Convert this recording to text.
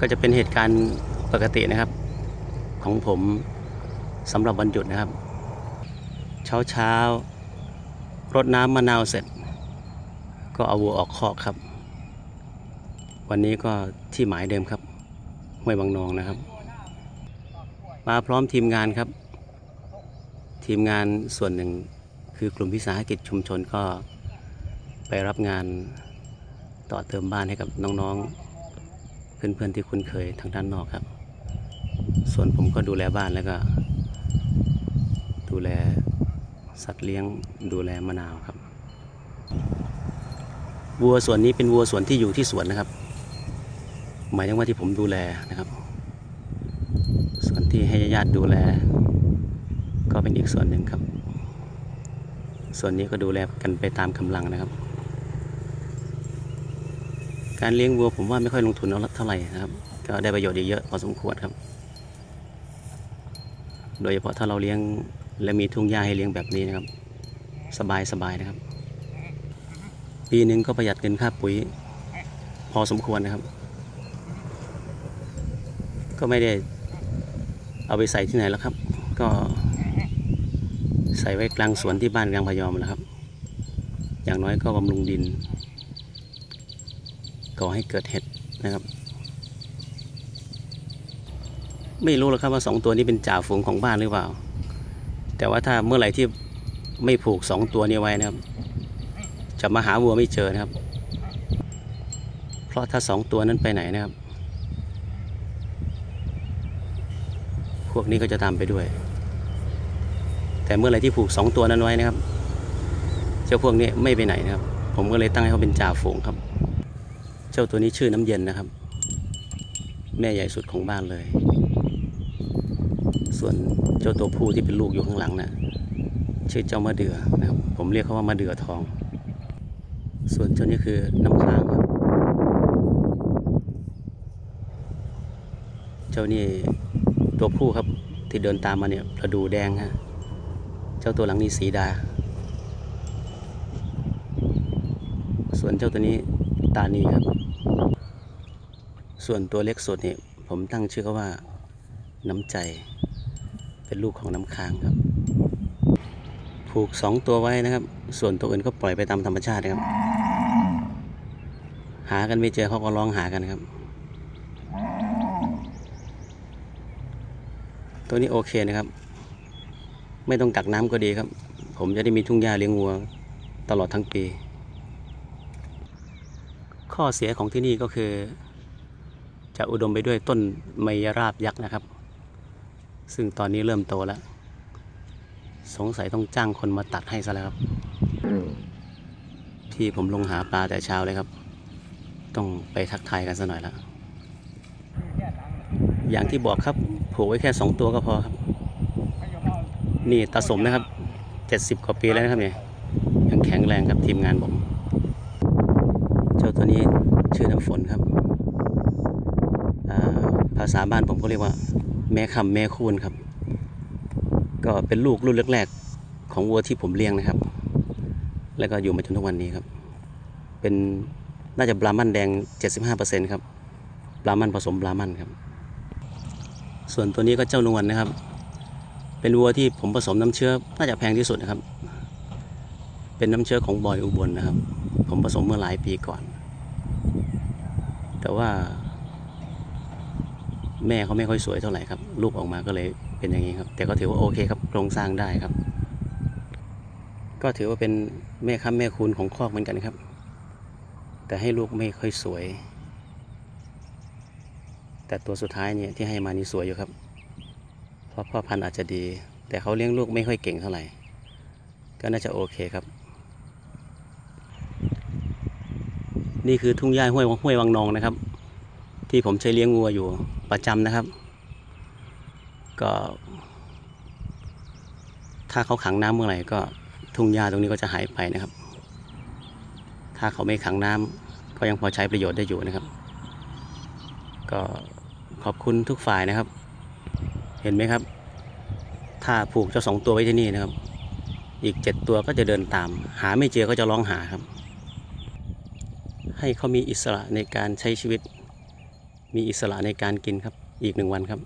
ก็จะเป็นเหตุการณ์ปกตินะครับ ของผมสำหรับวันหยุดนะครับ เช้าเช้ารดน้ำมะนาวเสร็จ ก็เอาวัวออกคอกครับ วันนี้ก็ที่หมายเดิมครับห้วยบางนองนะครับ มาพร้อมทีมงานครับ ทีมงานส่วนหนึ่งคือกลุ่มวิสาหกิจชุมชนก็ไปรับงานต่อเติมบ้านให้กับน้องๆ เพื่อนๆที่คุ้นเคยทางด้านนอกครับ ส่วนผมก็ดูแลบ้านแล้วก็ ดูแลสัตว์เลี้ยงดูแลมะนาวครับ วัวส่วนนี้เป็นวัวส่วนที่อยู่ที่สวนนะครับ หมายถึงว่าที่ผมดูแลนะครับ ส่วนที่ให้ญาติดูแล ก็เป็นอีกส่วนหนึ่งครับ ส่วนนี้ก็ดูแลกันไปตามกำลังนะครับ การเลี้ยงวัวผมว่าไม่ค่อยลงทุนเท่าไหร่นะครับ ก็ได้ประโยชน์เยอะพอสมควรครับ โดยเฉพาะถ้าเราเลี้ยงและมีทุ่งหญ้าให้เลี้ยงแบบนี้นะครับ สบายสบายนะครับ ปีหนึ่งก็ประหยัดเงินค่าปุ๋ย พอสมควรนะครับ ก็ไม่ได้เอาไปใส่ที่ไหนแล้วครับ ก็ใส่ไว้กลางสวนที่บ้านกลางพยอมแล้วครับ อย่างน้อยก็บำรุงดิน ก่อให้เกิดเห็ดนะครับ ไม่รู้หรอกครับว่าสองตัวนี้เป็นจ่าฝูงของบ้านหรือเปล่า แต่ว่าถ้าเมื่อไหร่ที่ไม่ผูกสองตัวนี้ไว้นะครับ จะมาหาวัวไม่เจอนะครับ เพราะถ้าสองตัวนั้นไปไหนนะครับ พวกนี้ก็จะตามไปด้วย แต่เมื่อไหร่ที่ผูกสองตัวนั้นไว้นะครับ เจ้าพวกนี้ไม่ไปไหนนะครับ ผมก็เลยตั้งให้เขาเป็นจ่าฝูงครับ เจ้าตัวนี้ชื่อน้ำเย็นนะครับ แม่ใหญ่สุดของบ้านเลย ส่วนเจ้าตัวผู้ที่เป็นลูกอยู่ข้างหลังนะ่ะชื่อเจ้ามะเดือนะครับผมเรียกเขาว่ามะเดือทอง ส่วนเจ้านี้คือน้ำค้างครับ เจ้านี่ตัวผู้ครับที่เดินตามมาเนี่ยประดูแดงฮะเจ้าตัวหลังนี่สีดา ส่วนเจ้าตัวนี้ตานีครับ ส่วนตัวเล็กสุดนี่ผมตั้งชื่อเขาว่า น้ำใจ เป็นลูกของน้ำค้างครับ ผูกสองตัวไว้นะครับ ส่วนตัวอื่นก็ปล่อยไปตามธรรมชาตินะครับ หากันไม่เจอเขาก็ร้องหากันครับ ตัวนี้โอเคนะครับ ไม่ต้องกักน้ำก็ดีครับ ผมจะได้มีทุ่งหญ้าเลี้ยงวัวตลอดทั้งปี ข้อเสียของที่นี่ก็คือ จะอุดมไปด้วยต้นไมยราบยักษ์นะครับ ซึ่งตอนนี้เริ่มโตแล้ว สงสัยต้องจ้างคนมาตัดให้ซะแล้วครับที่ผมลงหาปลาแต่เช้าเลยครับ ต้องไปทักทายกันสัหน่อยแล้วอย่างที่บอกครับผูกไว้แค่สองตัวก็พอครับ นี่ตาสมนะครับเจ็ดสิบกว่าปีแล้วนะครับเนี่ยยังแข็งแรงครับทีมงานผม เจ้าตัวนี้ชื่อน้ำฝนครับ ภาษาบ้านผมก็เรียกว่า แม่คำแม่คูนครับ ก็เป็นลูกรุ่นแรกๆของวัวที่ผมเลี้ยงนะครับ แล้วก็อยู่มาจนทุกวันนี้ครับ เป็นน่าจะบรามันแดง 75%ครับบรามันผสมบรามันครับ ส่วนตัวนี้ก็เจ้านวลนนะครับ เป็นวัวที่ผมผสมน้ำเชื้อน่าจะแพงที่สุดนะครับ เป็นน้ำเชื้อของบอยอุบลนะครับ ผมผสมเมื่อหลายปีก่อน แต่ว่า แม่เขาไม่ค่อยสวยเท่าไหร่ครับลูกออกมาก็เลยเป็นอย่างนี้ครับ แต่ก็ถือว่าโอเคครับโครงสร้างได้ครับ ก็ถือว่าเป็นแม่ค้ำแม่คูณของคอกเหมือนกันครับ แต่ให้ลูกไม่ค่อยสวย แต่ตัวสุดท้ายเนี่ยที่ให้มานี่สวยอยู่ครับ เพราะพ่อพันธุ์อาจจะดี แต่เขาเลี้ยงลูกไม่ค่อยเก่งเท่าไหร่ ก็น่าจะโอเคครับ นี่คือทุ่งหญ้าห้วยห้วยวังนองนะครับ ที่ผมใช้เลี้ยงวัวอยู่ประจำนะครับ ก็ ถ้าเขาขังน้ำเมื่อไหร่ก็ทุ่งหญ้าตรงนี้ก็จะหายไปนะครับ ถ้าเขาไม่ขังน้ำก็ยังพอใช้ประโยชน์ได้อยู่นะครับ ก็ขอบคุณทุกฝ่ายนะครับ เห็นไหมครับ ถ้าผูกเจ้าสองตัวไว้ที่นี่นะครับ อีกเจ็ดตัวก็จะเดินตาม หาไม่เจอก็จะร้องหาครับ ให้เขามีอิสระในการใช้ชีวิต มีอิสระในการกินครับอีกหนึ่งวันครับ